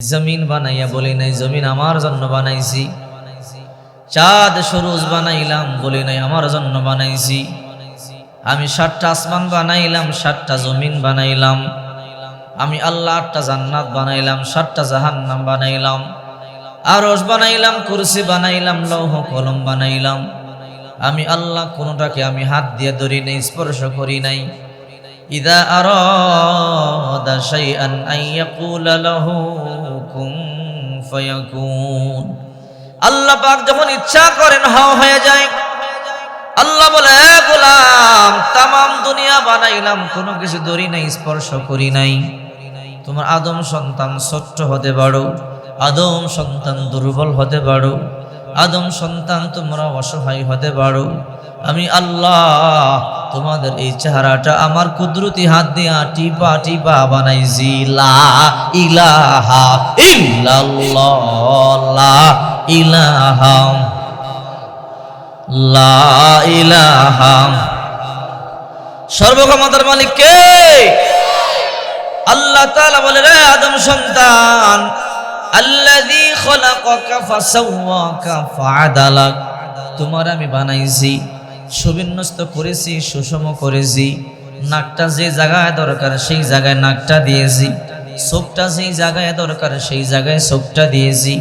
জমিন বানাইয়া বলি নাই, জমিন আমার জন্য বানাইছি। চাঁদ সরোজ বানাইলাম বলি নাই, আমার জন্য বানাইছি। আমি সাতটা আসমান বানাইলাম, সাতটা জমিন বানাইলাম। আমি আল্লাহ আটটা জান্নাত বানাইলাম, সাতটা জাহান্নাম বানাইলাম। আরস বানাইলাম, কুরসি বানাইলাম, লৌহ কলম বানাইলাম। আমি আল্লাহ কোনোটাকে আমি হাত দিয়ে ধরি নাই, স্পর্শ করি নাই। ইদা ফায়াকুন। আল্লাহ পাক যখন ইচ্ছা করেন হাও হয়ে যায়। আল্লাহ বলে, "এ গোলাম, তামাম দুনিয়া বানাইলাম, কোনো কিছু ধরি নাই, স্পর্শ করি নাই। তোমার আদম সন্তান ছোট্ট হতে পারো, আদম সন্তান দুর্বল হতে পারো আদম সন্তান, তোমরা অসহায় হতে পারো। আমি আল্লাহ তোমাদের এই চেহারাটা আমার কুদরতি হাত দিয়া টিপা টিপা বানাইছি। লা ইলাহা লা ইলাহা লা ইলাহা। সর্বক্ষমতার মালিক কে? আল্লাহ বলে রে আদম সন্তান আল্লাযী খলাকাকা ফাসাওয়াকা ফাআদালাক। তোমার আমি বানাইছি, সুবিন্যস্ত করেছি, সুষম করেছি। নাকটা যে জায়গায় দরকার সেই জায়গায় নাকটা দিয়েছি। চোখটা যেই জায়গায় দরকার সেই জায়গায় চোখটা দিয়েছি।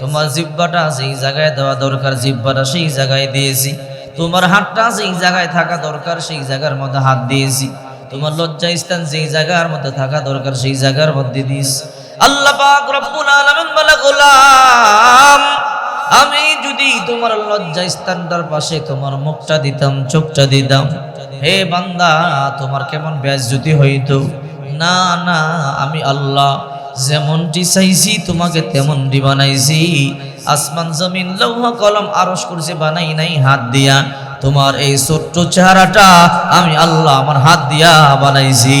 তোমার জিব্বাটা যেই জায়গায় দেওয়া দরকার জিব্বাটা সেই জায়গায় দিয়েছি। তোমার হাতটা যেই জায়গায় থাকা দরকার সেই জায়গার মধ্যে হাত দিয়েছি। তোমার লজ্জা স্থান যেই জায়গার মধ্যে থাকা দরকার সেই জায়গার মধ্যে দিস আল্লাহ আমি যদি তোমার লজ্জা স্থানটার পাশে তোমার মুখটা দিতাম, চোখটা দিতাম, হে বান্দা, তোমার কেমন ব্যাজুতি হইতো? না না, আমি আল্লাহ, যেমনটি চাইছি, তোমাকে তেমনটি বানাইছি। আসমান, জমিন, লৌহ, কলম আরস করছে বানাই নাই, হাত দিয়া। তোমার এই ছোট্ট চেহারাটা আমি আল্লাহ আমার হাত দিয়া বানাইছি।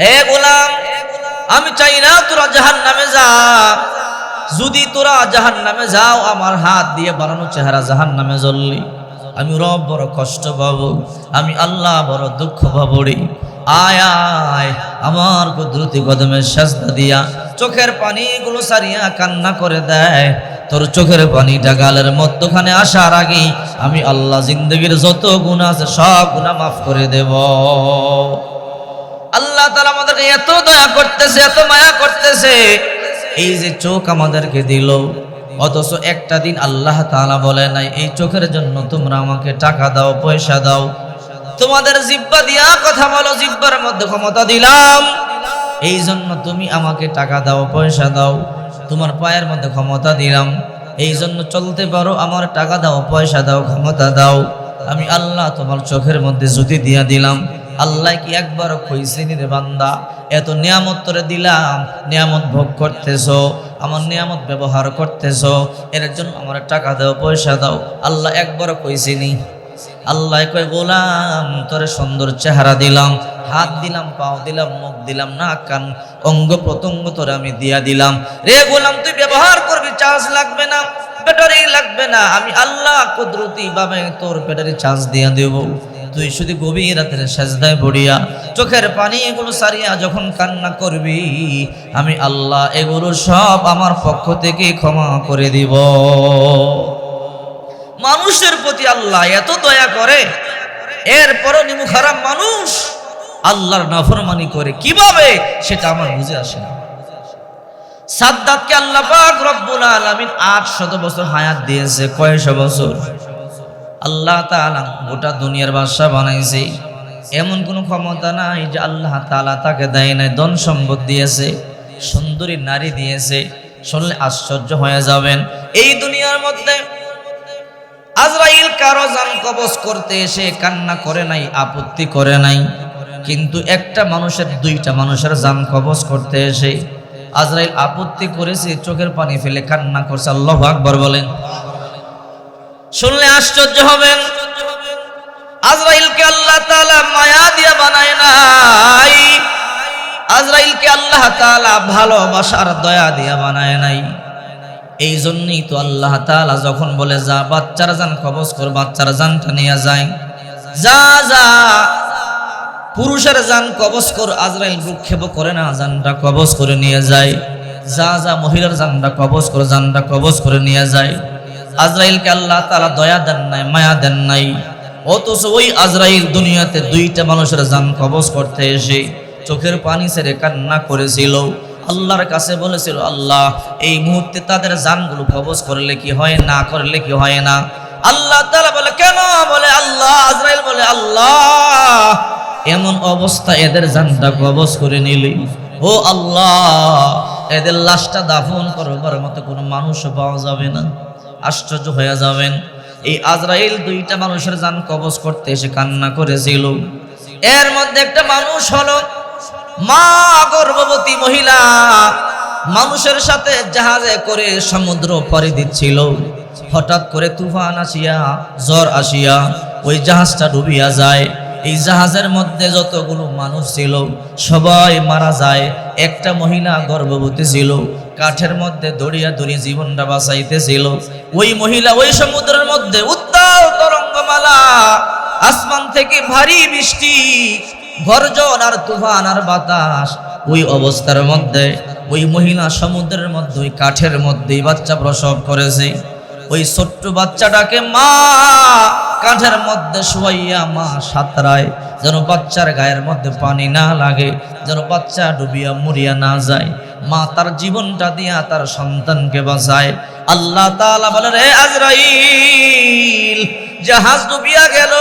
হে গোলাম আমি চাই না তোরা জাহান নামে যা। যদি তোরা জাহান নামে যাও, আমার হাত দিয়ে বানানো চেহারা জাহান নামে জ্বললি। আমি রব বড় কষ্ট পাবো, আমি আল্লাহ বড় দুঃখ পাবো রে। আয় আয়, আমার কুদরতি কদমের সাজদা দিয়া চোখের পানিগুলো সারিয়া কান্না করে দেয়। তোর চোখের পানিটা গালের মধ্যখানে আসার আগেই আমি আল্লাহ জিন্দগির যত গুণা আছে সব গুণা মাফ করে দেব। আল্লাহ তালা আমাদেরকে এত দয়া করতেছে, এত মায়া করতেছে। এই যে চোখ আমাদেরকে দিল, অথচ একটা দিন আল্লাহ তাআলা বলে নাই, এই চোখের জন্য তোমরা আমাকে টাকা দাও, পয়সা দাও। তোমাদের জিব্বা দিয়া কথা বলো, জিব্বার মধ্যে ক্ষমতা দিলাম। এই জন্য তুমি আমাকে টাকা দাও, পয়সা দাও, তোমার পায়ের মধ্যে ক্ষমতা দিলাম। এই জন্য চলতে পারো, আমার টাকা দাও, পয়সা দাও, ক্ষমতা দাও। আমি আল্লাহ তোমার চোখের মধ্যে জুতি দিয়া দিলাম। আল্লাহ কি একবার কইছেনি রে বান্দা? এত নিয়ামত তোরে দিলাম, নিয়ামত ভোগ করতেছো, আমার নিয়ামত ব্যবহার করতেছো, এর জন্য আমার টাকা দাও, পয়সা দাও। আল্লাহ একবার কইছিনি আল্লাহ কয়, গোলাম, তোরে সুন্দর চেহারা দিলাম, হাত দিলাম, পাও দিলাম, মুখ দিলাম না কান, অঙ্গ প্রত্যঙ্গ তোরে আমি দিয়া দিলাম। রে গোলাম, তুই ব্যবহার করবি, চার্জ লাগবে না, ব্যাটারি লাগবে না, আমি আল্লাহ কুদরতি ভাবে তোর ব্যাটারি চার্জ দিয়া দেব। তুই শুধু গভীর রাতের সাজদায় পড়িয়া চোখের পানি এগুলো সারিয়া যখন কান্না করবি, আমি আল্লাহ এগুলো সব আমার পক্ষ থেকে ক্ষমা করে দিব। মানুষের প্রতি আল্লাহ এত দয়া করে, এরপরও নিমু খারাপ মানুষ আল্লাহর নাফরমানি করে কীভাবে সেটা আমার বুঝে আসে না। সাদ্দাতকে আল্লাহ পাক রব্বুল আলামিন 800 বছর হায়াত দিয়েছে, কয়শো বছর? আল্লাহ তাআলা গোটা দুনিয়ার বাদশা বানাইছে। এমন কোনো ক্ষমতা নাই যে আল্লাহ তাআলা তাকে দেয় নাই, ধন সম্পদ দিয়েছে, সুন্দরী নারী দিয়েছে, শুনলে আশ্চর্য হয়ে যাবেন। এই দুনিয়ার মধ্যে আজরাইল কারও জান কবজ করতে এসে কান্না করে নাই, আপত্তি করে নাই। কিন্তু একটা মানুষের, দুইটা মানুষের জান কবজ করতে এসে আজরাইল আপত্তি করেছে, চোখের পানি ফেলে কান্না করছে। আল্লাহ আকবর বলেন। শুনলে আশ্চর্য হবেন। আজরাইলকে আল্লাহ তাআলা মায়া দিয়া বানায় নাই। আজরাইলকে আল্লাহ তাআলা ভালোবাসার দয়া দিয়া বানায় নাই। এই জন্যই তো আল্লাহ তাআলা যখন বলে, যা বাচ্চারা যান কবজ কর, বাচ্চারা জানটা নিয়ে যায় যা যা, পুরুষের জান কবজ কর, আজরাইল ভ্রুক্ষেপ করে না যানটা কবজ করে নিয়ে যায় যা যা, মহিলার জানটা কবজ করে যানটা কবজ করে নিয়ে যায় আজরাইলকে আল্লাহ তারা দয়া দেন নাই, মায়া দেন নাই। অথচ ওই আজরাইল দুনিয়াতে দুইটা মানুষের জান কবজ করতে এসে চোখের পানি ছেড়ে কান্না করেছিল। আল্লাহর কাছে বলেছিল, আল্লাহ, এই মুহূর্তে তাদের জানগুলো কবজ করলে কি হয় না, করলে কি হয় না? আল্লাহ তাআলা বলে, কেন? বলে, আল্লাহ, আজরাইল বলে, আল্লাহ, এমন অবস্থা এদের জানটা কবজ করে নিলি। ও আল্লাহ, এদের লাশটা দাফন করবার মতো কোনো মানুষও পাওয়া যাবে না। আশ্চর্য হয়ে যাবেন। এই আজরাইল দুইটা মানুষের যান কবজ করতে এসে কান্না করেছিল। এর মধ্যে একটা মানুষ হলো মা গর্ভবতী মহিলা। মানুষের সাথে জাহাজে করে সমুদ্র পরে দিচ্ছিল। হঠাৎ করে তুফান আসিয়া জ্বর আসিয়া ওই জাহাজটা ডুবিয়া যায়। এই জাহাজের মধ্যে যতগুলো মানুষ ছিল, সবাই মারা যায়। একটা মহিলা গর্ভবতী ছিল, কাঠের মধ্যে দড়িয়া দড়িয়ে জীবনটা বাঁচাইতেছিল। ওই মহিলা ওই সমুদ্রের মধ্যে, উত্তাল তরঙ্গমালা, আসমান থেকে ভারী বৃষ্টি, গর্জন আর তুফান আর বাতাস, ওই অবস্থার মধ্যে ওই মহিলা সমুদ্রের মধ্যে, ওই কাঠের মধ্যেই বাচ্চা প্রসব করেছে। ওই ছোট্ট বাচ্চাটাকে মা কাঠের মধ্যে শুয়াইয়া মা সাঁতরায়, যেন বাচ্চার গায়ের মধ্যে পানি না লাগে, যেন বাচ্চা ডুবিয়া মরিয়া না যায়। মা তার জীবনটা দিয়া তার সন্তানকে বাঁচায়। আল্লাহ তাআলা বলে রে আজরাইল, জাহাজ ডুবিয়া গেল,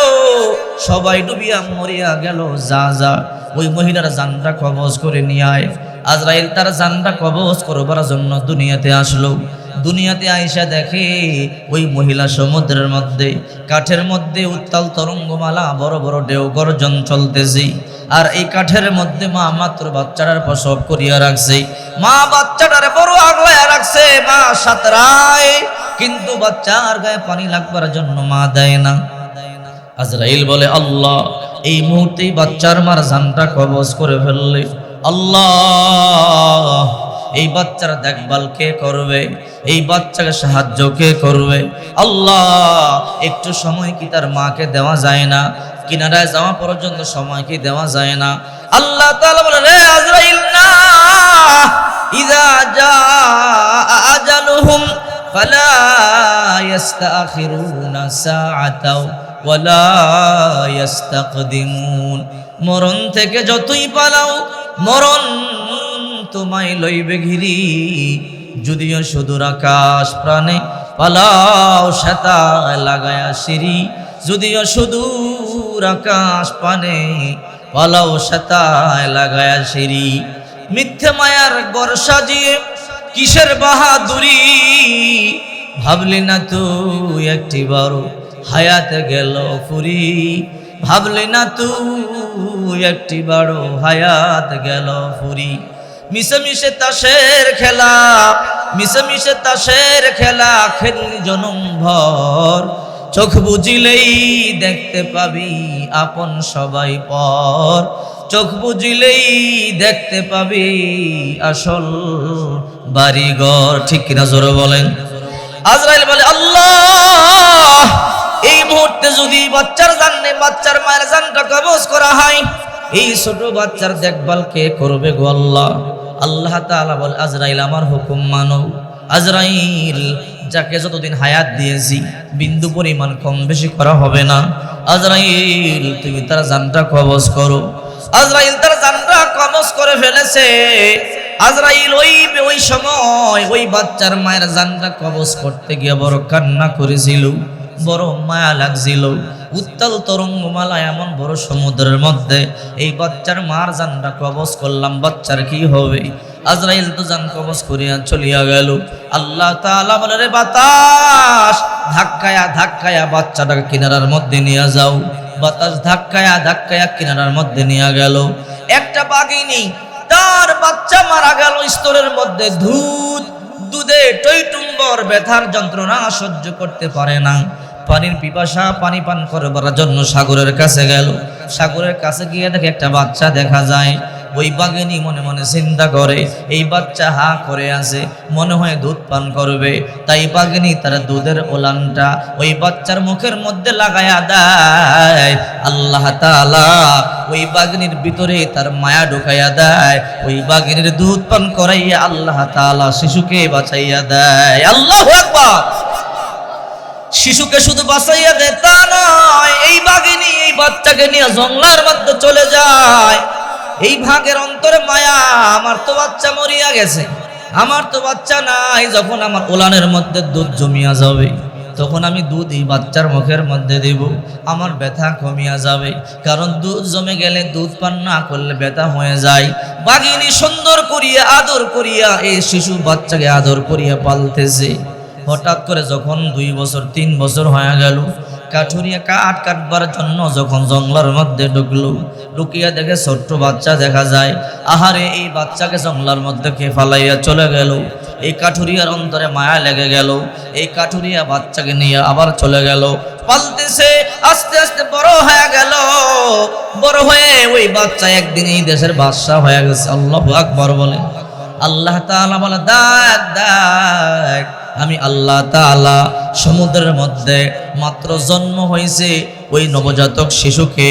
সবাই ডুবিয়া মরিয়া গেল, যা যা। ওই মহিলার জানটা কবজ করে নিয়ে আয়। আজরাইল তার জানটা কবজ করবার জন্য দুনিয়াতে আসলো। দুনিয়াতে আইসা দেখে ওই মহিলা সমুদ্রের মধ্যে, কাঠের মধ্যে উত্তাল তরঙ্গমালা, বড় বড় ঢেউ গর্জন চলতেছে। আর এই কাঠের মধ্যে মা মাত্র বাচ্চাটার প্রসব করিয়া রাখছে। মা বাচ্চাটারে বড় আগলায় রাখছে, মা সাতরায়। কিন্তু বাচ্চার গায়ে পানি লাগবার জন্য মা দেয় না। আজরাইল বলে, আল্লাহ, এই মুহূর্তেই বাচ্চার মার জানটা কবজ করে ফেললে। আল্লাহ এই বাচ্চার দেখভাল কে করবে? এই বাচ্চাকে সাহায্য কে করবে? আল্লাহ, একটু সময় কি তার মাকে দেওয়া যায় না? কিনারায় যাওয়া পর্যন্ত সময় কি দেওয়া যায় না? আল্লাহ তাআলা বলে রে আজরাইল, না। ইদা জা আজালুহুম, ফালা ইস্তাখিরুনা সাআতাও, ওয়ালা ইস্তাকদিমুন। মরণ থেকে যতই পালাও, মরণ তোমায় লইবে ঘিরি। যদিও সুদূর আকাশ প্রাণে পালাও সেতায় লাগায়া সিঁড়ি। যদিও সুদূর আকাশ পানে পালাও সেতায় লাগায়া সিঁড়ি। মিথ্যে মায়ার গর সাজিয়ে কিসের বাহাদুরি? ভাবলি না তুই একটি বারো হায়াতে গেল ফুরি। ভাবলি না তুই একটি বড় হায়াত গেল ফুরি। মিশে তাসের খেলা মিশে তাসের খেলা খেললি জনম ভর। চোখ বুঝিলেই দেখতে পাবি আপন সবাই পর। চোখ বুঝিলেই দেখতে পাবি আসল বাড়িঘর। ঠিক কিনা জোরে বলেন? আজরাইল বলে, আল্লাহ, এই মুহূর্তে যদি বাচ্চার জাননে বাচ্চার মায়ের জানটা কবজ করা হয়, এই ছোট বাচ্চার দেখভাল কে করবে গো আল্লাহ? আল্লাহ তাআলা বলে, আজরাইল আমার হুকুম মানো। আজরাইল, যাকে যতদিন হায়াত দিয়েছি, বিন্দু পরিমাণ কম বেশি করা হবে না। আজরাইল, তুমি তার জানটা কবজ করো। আজরাইল তার জানটা কবজ করে ফেলেছে। আজরাইল ওই ওই সময় ওই বাচ্চার মায়ের জানটা কবজ করতে গিয়ে বড় কান্না করেছিল। বড় মায়া লাগছিল। উত্তাল তরঙ্গমালা এমন বড় সমুদ্রের মধ্যে এই বাচ্চার মার জানটা কবজ করলাম, বাচ্চার কি হবে? আজরাইল তো জান কবজ করিয়া চলিয়া গেল। আল্লাহ তাআলা বলে, রে বাতাস, ধাক্কায়া ধাক্কায়া বাচ্চাটাকে কিনারার মধ্যে নিয়ে যাও। বাতাস ধাক্কায়া ধাক্কায়া কিনারার মধ্যে নিয়ে গেল। একটা বাঘিনী, তার বাচ্চা মারা গেল স্তরের মধ্যে। ধূত দুধে টইটুম্বর ব্যথার যন্ত্রণা সহ্য করতে পারে না। পানির পিপাসা পানি পান করবার জন্য সাগরের কাছে গেল। সাগরের কাছে গিয়ে দেখে একটা বাচ্চা দেখা যায়। ওই বাঘিনী মনে মনে চিন্তা করে, এই বাচ্চা হা করে আছে, মনে হয় দুধ পান করবে। তাই বাঘিনী তার দুধের ওলানটা ওই বাচ্চার মুখের মধ্যে লাগায়া দেয়। আল্লাহ তাআলা ওই বাঘিনীর ভিতরে তার মায়া ঢুকাইয়া দেয়। ওই বাঘিনীর দুধ পান করাইয়া আল্লাহ তাআলা শিশুকে বাঁচাইয়া দেয়। আল্লাহ আকবার! শিশুকে শুধু বাঁচাইয়া দেয় তা নয়, এই বাঘিনী এই বাচ্চাকে নিয়ে জঙ্গলার মধ্যে চলে যায়। এই ভাগের অন্তরে মায়া, আমার তো বাচ্চা মরিয়া গেছে। আমার তো বাচ্চা নাই, যখন আমার ওলানের মধ্যে দুধ জমিয়া যাবে, তখন আমি দুধ এই বাচ্চার মুখের মধ্যে দেব, আমার ব্যথা কমিয়া যাবে। কারণ দুধ জমে গেলে দুধ পান না করলে ব্যথা হয়ে যায়। বাঘিনী সুন্দর করিয়া, আদর করিয়া এই শিশু বাচ্চাকে আদর করিয়া পালতেছে। হঠাৎ করে যখন দুই বছর, তিন বছর হয়ে গেল, কাঠুরিয়া কাঠ কাটবার জন্য যখন জঙ্গলার মধ্যে ঢুকলো, ঢুকিয়া দেখে ছোট্ট বাচ্চা দেখা যায়। আহারে, এই বাচ্চাকে জঙ্গলার মধ্যে খেয়ে ফালাইয়া চলে গেল? এই কাঠুরিয়ার অন্তরে মায়া লেগে গেল। এই কাঠুরিয়া বাচ্চাকে নিয়ে আবার চলে গেল। পালতেছে, আস্তে আস্তে বড় হয়ে গেল। বড় হয়ে ওই বাচ্চা একদিন এই দেশের বাদশাহ হয়ে গেছে। আল্লাহ আকবর বলে। আল্লাহ তাআলা বলে, দেখ দেখ। আমি আল্লাহ তাআলা সমুদ্রের মধ্যে মাত্র জন্ম হয়েছে, ওই নবজাতক শিশুকে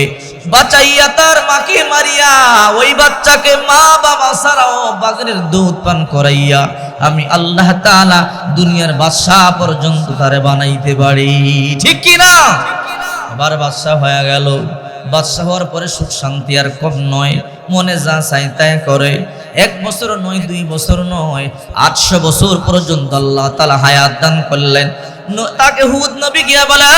বাঁচাইয়া তার মাকে মারিয়া, ওই বাচ্চাকে মা বাবা ছাড়াও বাগরের দুধ পান করাইয়া আমি আল্লাহ তাআলা দুনিয়ার বাদশাহ পর্যন্ত তারে বানাইতে পারি। ঠিক কি না আবার বাদশাহ হয়ে গেল। বাদশাহ হওয়ার পরে সুখ শান্তি আর কম নয় মনে যা চাই তাই করে। এক বছর নয় দুই বছর নয় আটশো বছর পর্যন্ত আল্লাহ তালা হায়াত দান করলেন। তাকে হুদ নবী গিয়া বলে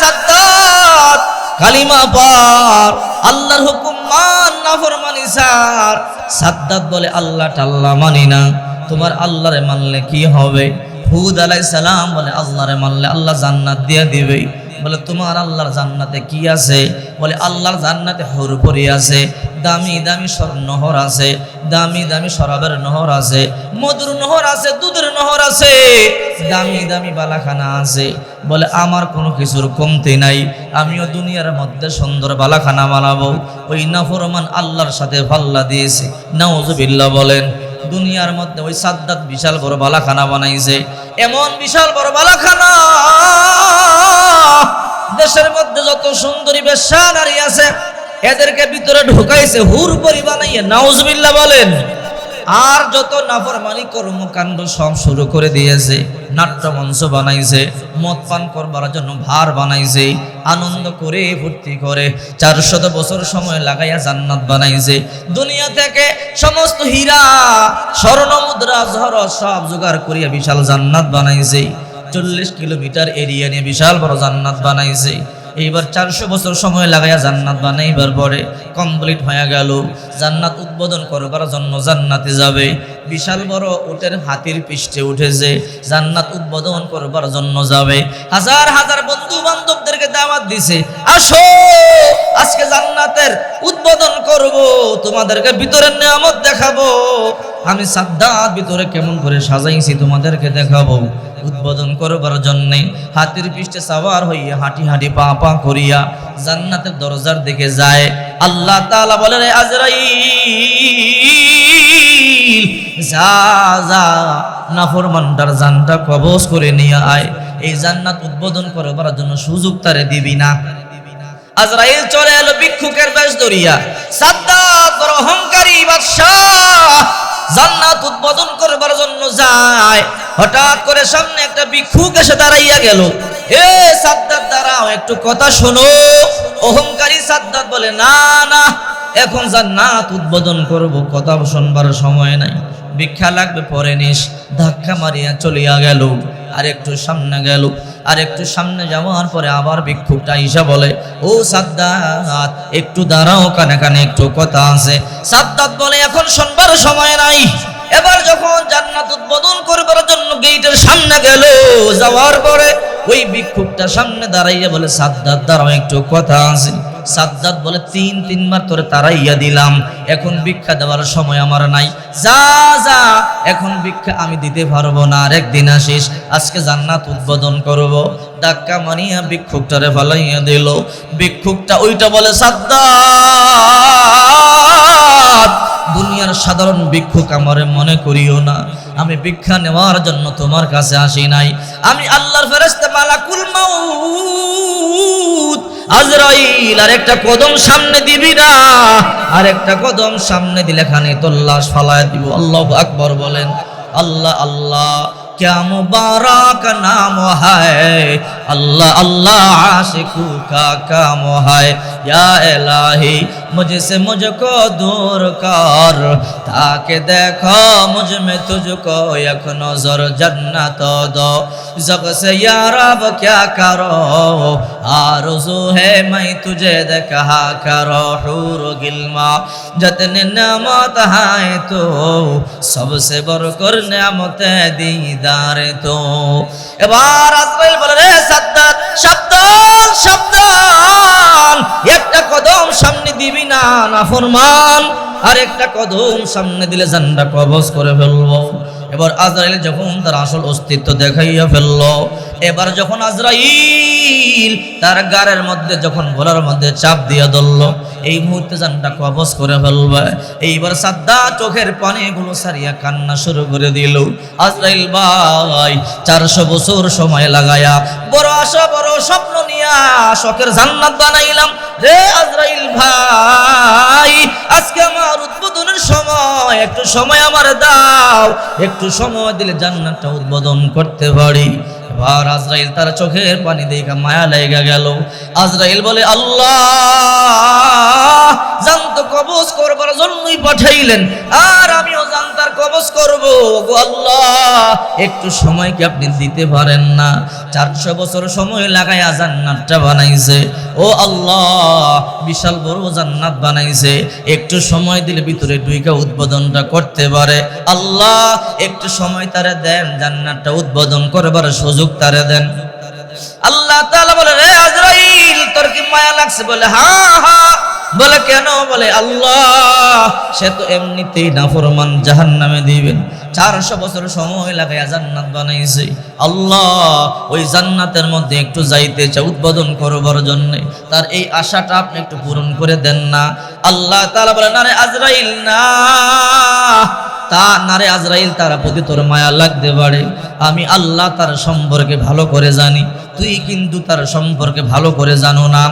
সাদ্দাত, কালিমা পার আল্লাহর হুকুম মান নাফরমানি স্যার। সাদ্দাত বলে আল্লাহ টাল্লাহ মানি না তোমার আল্লাহরে মানলে কি হবে? হুদ আলাইহিস সালাম বলে আল্লাহরে মানলে আল্লাহ জান্নাত দিয়ে দিবে বলে, তোমার আল্লাহর জান্নাতে কি আছে? বলে, আল্লাহর জান্নাতে হরুপরি আছে, দামি দামি নহর আছে, দামি দামি শরাবের নহর আছে, মধুর নহর আছে, দুধের নহর আছে, দামি দামি বালাখানা আছে। বলে, আমার কোনো কিছুর কমতি নাই, আমিও দুনিয়ার মধ্যে সুন্দর বালাখানা বানাবো। ওই নাফরমান আল্লাহর সাথে পাল্লা দিয়েছে। নাউজুবিল্লাহ বলেন দুনিয়ার মধ্যে ওই সাদ্দাত বিশাল বড় বালাখানা বানাইছে। এমন বিশাল বড় বালাখানা। দেশের মধ্যে যত সুন্দরী বেশ্যা নারী আছে, এদেরকে ভিতরে ঢুকাইছে, হুর পরি বানাইয়ে, নাউজবিল্লাহ বলেন। আর যত নাফরমানি কর্মকাণ্ড সব শুরু করে দিয়েছে, নাট্যমঞ্চ বানাইছে, মদ পান করবার জন্য ভার বানাইছে, আনন্দ করে ফুর্তি করে, চারশত বছর সময় লাগাইয়া জান্নাত বানাইছে। দুনিয়া থেকে সমস্ত হীরা স্বর্ণ মুদ্রা ঝড় সব জোগাড় করিয়া বিশাল জান্নাত বানাইছে। চল্লিশ কিলোমিটার এরিয়া নিয়ে বিশাল বড় জান্নাত বানাইছে। এইবার চারশো বছর সময় লাগাইয়া জান্নাত বানাইবার পরে কমপ্লিট হয়ে গেল। জান্নাত উদ্বোধন করবার জন্য জান্নাতে যাবে। বিশাল বড় উটের হাতির পৃষ্ঠে উঠেছে। জান্নাত উদ্বোধন করবার জন্য যাবে। হাজার হাজার বন্ধু বান্ধবদেরকে দাওয়াত দিছে, আসো, আজকে জান্নাতের উদ্বোধন করব। তোমাদেরকে ভিতরের নিয়ামত দেখাবো। আমি সাদ্দাত ভিতরে কেমন করে সাজাইছি তোমাদেরকে দেখাবো। উদ্বোধন করবার জন্যে হাতির পৃষ্ঠে সাওয়ার হইয়া হাঁটি হাঁটি পা পা করিয়া জান্নাতের দরজার দিকে যায়। আল্লাহ তাআলা বলে রে আজরাইল, যা যা, নাফরমানটার জানটা কবজ করে নিয়ে আয়। এই জান্নাত উদ্বোধন করবার জন্য সুযোগ তারে দিবি না। আজরাইল চলে এলো ভিক্ষুকের বেশ ধরিয়া সাদ্দাত অহংকারী বাদশাহ জান্নাত উদ্বোধন করবার জন্য যায়। হঠাৎ করে সামনে একটা ভিক্ষুক এসে দাঁড়াইয়া গেল। এ সাদ্দাত, দাঁড়াও, একটু কথা শোনো। অহংকারী সাদ্দাত বলে, না না, এখন জান্নাত উদ্বোধন করব। কথা শুনবার সময় নাই। ভিক্ষা লাগবে, পরে নিস, ধাক্কা মারিয়া চলিয়া গেল আর একটু সামনে গেল আর একটু সামনে যাওয়ার পরে আবার ভিক্ষুকটা ঈশা বলে, ও সাদ্দাত, একটু দাঁড়াও, কানে কানে একটু কথা আছে। সাদ্দাত বলে, এখন শুনবার সময় নাই। এবার যখন জান্নাত উদ্বোধন করবার জন্য গেটের সামনে গেল, যাওয়ার পরে ওই ভিক্ষুকটা সামনে দাঁড়াইয়া বলে, সাদ্দাত, দাঁড়াও, একটু কথা আছে। সাদ্দাত বলে, তিন, তিনবার তোরে তারাইয়া দিলাম। এখন ভিক্ষা দেওয়ার সময় আমার নাই। যা যা, এখন ভিক্ষা আমি দিতে পারব না আর একদিন আসিস। আজকে জান্নাত উদ্বোধন করব। ধাক্কা মারিয়া ভিক্ষুকটারে ফালাইয়া দিল। ভিক্ষুকটা ওইটা বলে সাদ্দাত দুনিয়ার সাধারণ ভিক্ষুক আমারে মনে করিও না। আমি ভিক্ষা নেওয়ার জন্য তোমার কাছে আসি নাই। আমি আল্লাহর ফেরেশতা মালাকুল মাউত আজরাইল আর একটা কদম সামনে দিবি না? আর একটা কদম সামনে দিলে খানে তোর ফালায় দিব। আল্লাহ আকবর বলেন, আল্লাহ আল্লাহ। क्या मुबारक नाम है? अल्लाह अल्लाह आशिकू का काम है। या इलाही, मुझसे मुझको दूर कर, ताकि देखो मुझमें तुझको एक नज़र जन्नत दो। जब से या रब क्या करो, आरज़ू है मैं तुझे देखा करो, हूर गिलमा, जतने नमत है तो। सबसे बरकर नामत দিদার তো এবার আজরাইল বলে, রে সাদ্দাত, সাবধান সাবধান। একটা কদম সামনে দিবি না, নাফরমান। আর একটা কদম সামনে দিলে জান্নাত কবজ করে ফেলব। এবার আজরাইল যখন তার আসল অস্তিত্ব দেখাইয়া ফেলল, এবার যখন আজরাইল তার গাড়ের মধ্যে যখন ভোলার মধ্যে চাপ দিয়া ধরল, এই মুহূর্তে জানটা কবজ করে ফেলবে। এইবার সাদ্দা চোখের পানিগুলো সারিয়া কান্না শুরু করে দিল। আজরাইল ভাই, চারশো বছর সময় লাগায়া বড় আশা, বড় স্বপ্ন নিয়া শখের জান্নাত বানাইলাম। রে আজরাইল ভাই, আজকে আমার উদ্বোধনের সময়, একটু সময় আমার দাও, একটু সময় দিলে জান্নাতটা উদ্বোধন করতে পারি। এবার আজরাইল তার চোখের পানি দেখা মায়া লেগে গেল। আজরাইল বলে, আল্লাহ জান্ত কবজ করবার জন্যই পাঠাইলেন। আর আমিও জান্তার কবজ করব। আল্লাহ, একটু সময় কি আপনি দিতে পারেন না? চারশো বছর সময় লাগাইয়া জান্নাতটা বানাইছে। ও আল্লাহ, বিশাল বড় জান্নাত বানাইছে। একটু সময় দিলে ভিতরে দুইকা উদ্বোধনটা করতে পারে। আল্লাহ একটু সময় তারা দেন, জান্নাতটা উদ্বোধন করবার সুযোগ তারা দেন। আল্লাহ তাআলা বলে রে আজরাইল, তোর কি মায়া লাগছে? বলে হ্যাঁ হ্যাঁ বলে, কেন? বলে, আল্লাহ, সে তো এমনিতেই নাফরমান জাহান্নামে দিবেন। চারশো বছর সময় লাগাইয়া জান্নাত বানাইছে। আল্লাহ, ওই জান্নাতের মধ্যে একটু যাইতে চাই উদ্বোধন করবার জন্য। তার এই আশাটা আপনি একটু পূরণ করে দেন না। আল্লাহ তাআলা বলে, না রে আজরাইল, না। তা নারে আজরাইল তারা প্রতি তোর মায়া লাগতে পারে। আমি আল্লাহ তার সম্পর্কে ভালো করে জানি, তুই কিন্তু তার সম্পর্কে ভালো করে জানো না।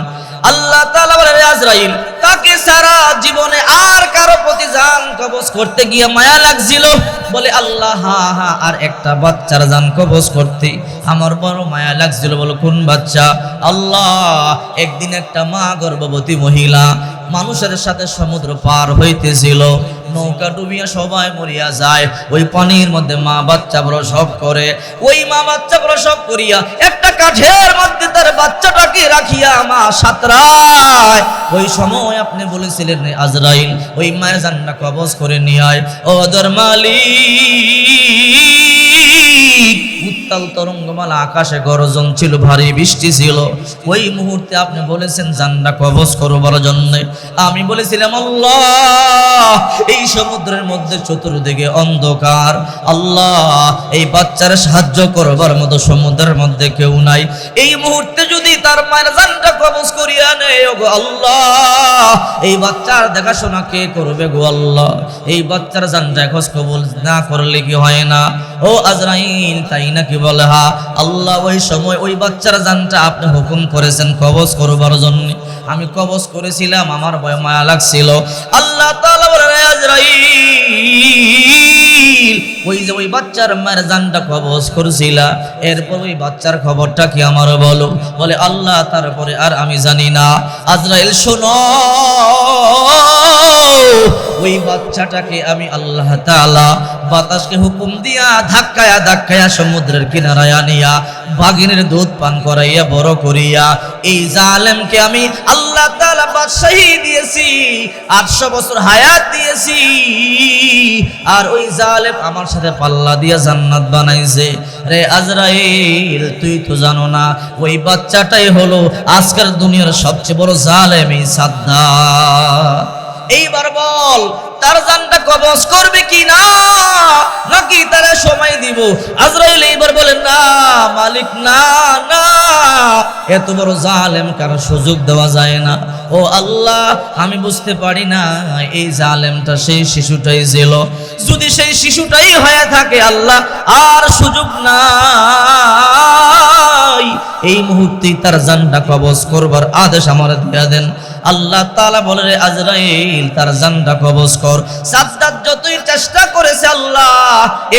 আল্লাহ আজরাইল তাকে সারা জীবনে আর কারও প্রতি জান কবজ করতে গিয়ে মায়া লাগছিল? বলে, আল্লাহ, হা হা, আর একটা বাচ্চার জান কবজ করতে আমার বড় মায়া লাগছিল। বলো, কোন বাচ্চা? আল্লাহ, একদিন একটা মা গর্ভবতী মহিলা মানুষের সাথে সমুদ্র পার হইতেছিল, নৌকা ডুবিয়া সবাই মরিয়া যায়, ওই পানির মধ্যে মা বাচ্চা প্রসব করে। ওই মা বাচ্চা প্রসব করিয়া একটা কাঠের মধ্যে তার বাচ্চাটাকে রাখিয়া মা সাতরায়। ওই সময় আপনি বলেছিলেন আজরাইল, ওই মায়ের জান্না কবজ করে নিয়ে আয় ও দর মালিক উত্তাল তরঙ্গমালা আকাশে গরজন ছিল, ভারী বৃষ্টি ছিল। ওই মুহূর্তে আপনি বলেছেন জান্না কবজ করবার জন্য। আমি বলেছিলাম, আল্লাহ, এই সমুদ্রের মধ্যে চতুর্দিকে অন্ধকার। আল্লাহ, এই বাচ্চার সাহায্য করবার মতো সমুদ্রের মধ্যে কেউ নাই। এই মুহূর্তে যদি তার মায়ের জানটা কবজ করিয়া নেয় গো আল্লাহ, এই বাচ্চার দেখাশোনা কে করবে গো আল্লাহ? এই বাচ্চার জানটা খোঁজ কবল না করলে কি হয় না? ও আজরাইল, তাই নাকি বলে, হা, আল্লাহ ওই সময় ওই বাচ্চার জানটা আপনি হুকুম করেছেন কবজ করবার জন্য। আমি কবজ করেছিলাম, আমার ভয় মায়া লাগছিল। আল্লাহ ওই যে ওই বাচ্চার মায়ের জানটা কবজ করেছিলা, এরপর ওই বাচ্চার খবরটা কি আমার বলো? বলে, আল্লাহ, তারপরে আর আমি জানি না। আজরাইল, শোনো ওই বাচ্চাটাকে আমি আল্লাহ তাআলা বাতাসকে হুকুম দিয়া ধাক্কায়া ধাক্কায়া সমুদ্রের কিনারায় আনিয়া বাগিনের দুধ পান করাইয়া, বড় করিয়া, এই জালেমকে আমি আল্লাহ তাআলা বাদশাহী দিয়েছি, আটশো বছর হায়াত দিয়েছি। আর ওই জালেম আমার সাথে পাল্লা দিয়া জান্নাত বানাইছে। রে আজরাইল, তুই তো জানো না, ওই বাচ্চাটাই হলো আজকের দুনিয়ার সবচেয়ে বড় জালেম এই সাদ্দাত। এইবার বল, তার জানটা কবজ করবে কি না নাকি তারা সময় দিব? আজরাইল এইবার বলেন না, মালিক, না না। এত বড় জালেম কারও সুযোগ দেওয়া যায় না। ও আল্লাহ, আমি বুঝতে পারি না, এই জালেমটা সেই শিশুটাই ছিল যদি সেই শিশুটাই হয়ে থাকে আল্লাহ, আর সুযোগ নাই। এই মুহূর্তেই তার জানটা কবজ করবার আদেশ আমার দিয়া দেন। আল্লাহ তাআলা বলে রে আজরাইল, তার জানটা কবজ কর। সাদ্দাত যতই চেষ্টা করেছে আল্লাহ,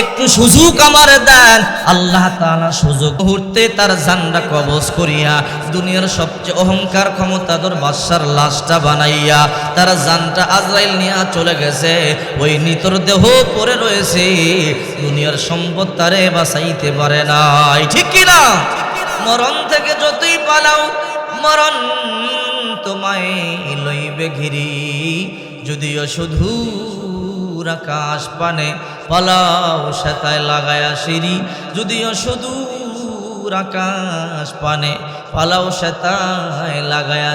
একটু সুযোগ আমার দেন। আল্লাহ তাআলা সুযোগ মুহূর্তে তার জানটা কবজ করিয়া দুনিয়ার সবচেয়ে অহংকার ক্ষমতাধর বাদশার লাশটা বানাইয়া তার জানটা আজরাইল নিয়ে চলে গেছে। ওই নিতর দেহ পড়ে রয়েছে, দুনিয়ার সম্পদ তারে বাঁচাইতে পারে নাই। ঠিক কি না মরণ থেকে যতই পালাও মরণ তোমায় লইবে ঘিরি। যদিও শুধু আকাশ পানে পালাও সেতায় লাগায়া সিরি যদিও শুধু আকাশ পানে পালাও সেতায় লাগায়া